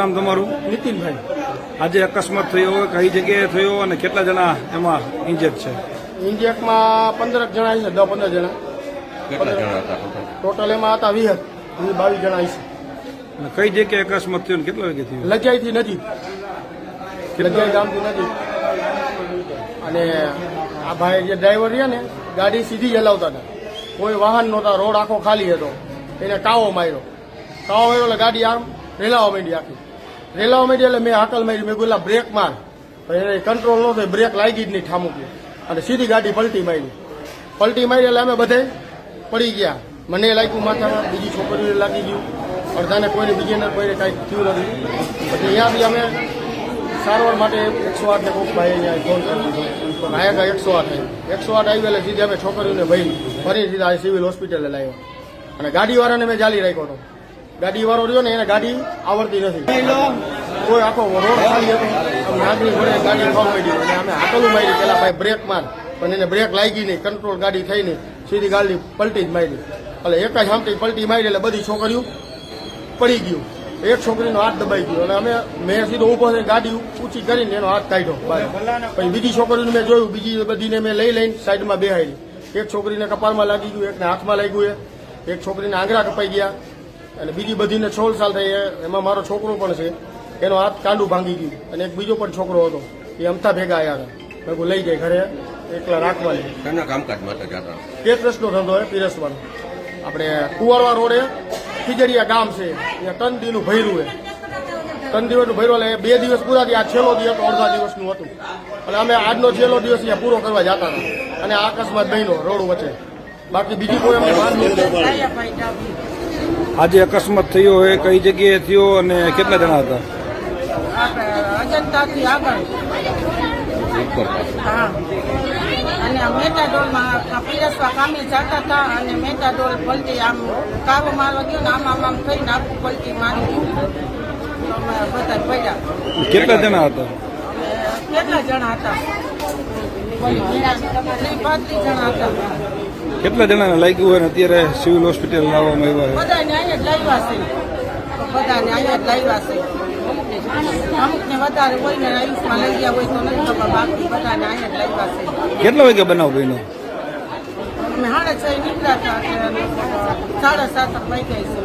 નામ તમારું? નીતિનભાઈ. આજે અકસ્માત થયો કઈ જગ્યાએ થયો અને કેટલા જણા એમાં ઇન્જેક્ટ છે? ઇન્જેક્ટમાં પંદર જણા છે દસ પંદર જણા. કેટલા જણા હતા ટોટલ? એમાં હતા વીસ વીસ બાવીસ જણા છે. અને કઈ જગ્યાએ અકસ્માત થયો અને કેટલા વાગે થયો? લજાઈથી નજીક લજાઈ ગામથી નજીક અને આ ભાઈ જે ડ્રાઈવર રહ્યા ને ગાડી સીધી ચલાવતા હતા. કોઈ વાહન નહોતા રોડ આખો ખાલી હતો. એને કાવો માર્યો. કાવો માર્યો એટલે ગાડી આમ રેલાવા માંડી આખી. રેલાવા માંડી એટલે મેં હાકલ મારી, મેં બોલા બ્રેક માર. એને કંટ્રોલ ન થાય બ્રેક લાગી જ નહીં ઠામુકી અને સીધી ગાડી પલટી મારી. પલટી મારી એટલે અમે બધે પડી ગયા. મને લાગ્યું માથામાં, બીજી છોકરીઓને લાગી ગયું. અડધાને કોઈને, બીજીને કોઈને કાંઈ થયું નથી. પછી અહીંયાથી અમે સારવાર માટે એકસો આઠને કોક ભાઈ અહીંયા ફોન કરી દીધો. નાયકા એકસો આઠ એકસો આઠ આવી એટલે સીધી અમે છોકરીઓને ભાઈ ફરી સીધા સિવિલ હોસ્પિટલે લાવ્યા. અને ગાડીવાળાને મેં જાલી રાખ્યો હતો. ગાડીવાળો રહ્યો ને એને ગાડી આવડતી નથી. કોઈ આખો રોડ ખાલી હતો. નાગરી ઘોડે ગાડી ખાવા માંડી અને અમે હાકલું મારી પેલા ભાઈ બ્રેક માર. પણ એને બ્રેક લાગી નહીં. કંટ્રોલ ગાડી થઈ નહીં. સીધી ગાડી પલટી જ મારી. એટલે એક જ હામટી પલટી મારી એટલે બધી છોકરીઓ પડી ગયું. એક છોકરીનો હાથ દબાઈ ગયો. અને અમે મેં સીધો ઊભો થઈને ગાડી ઊંચી કરીને એનો હાથ કાઢ્યો. પછી બીજી છોકરીને મેં જોયું. બીજી બધીને મેં લઈ લઈને સાઈડમાં બેહાડી. એક છોકરીને કપાળમાં લાગી ગયું. એકને હાથમાં લાગ્યું એક છોકરીને આંગળા કપાઈ ગયા. અને બીજી બધીને સોળ સાલ થઈ એમાં મારો છોકરો પણ છે. એનો હાથ કાંડું ભાંગી ગયું. અને એક બીજો પણ છોકરો હતો. એ અમથા ભેગા આવ્યા હતા. મેં લઈ જાય ઘરે એકલા રાખવાની. કામકાજ માટે જતા કેટરસનો ધંધો હોય પીરસવાનો. આપણે કુંવરવા રોડે ખીજડીયા ગામ છે. ત્યાં ત્રણ દીનું ભૈરું છે. ત્રણ દિવસનું ભૈરું એટલે બે દિવસ પૂરા થયા. આ છેલ્લો દિવસ અડધા દિવસનું હતું. અને અમે આજનો છેલ્લો દિવસ અહીંયા પૂરો કરવા જતા હતા. અને આ અકસ્માત બન્યો રોડ વચ્ચે. બાકી બીજી કોઈ અમને વાત નથી. આજે અકસ્માત થયો હોય કઈ જગ્યાએ થયો અને કેટલા જણા હતા? અજંતાથી આગળ. હા. અને મેટાડોલમાં પીરસવા કામે જતા હતા અને મેટાડોલ પલટી આમ કાવો મારવા ગયો ને આમ આમ આમ થઈને આખું પલટી મારી બધા પડ્યા કેટલા જણા હતા? કેટલા જણા હતા? જણા હતા. કેટલા જણાને લાગ્યું હોય ને અત્યારે સિવિલ હોસ્પિટલ લાવવામાં આવ્યા છે. કેટલા વાગે બનાવ બહેનો સાડા સાત વાગ્યા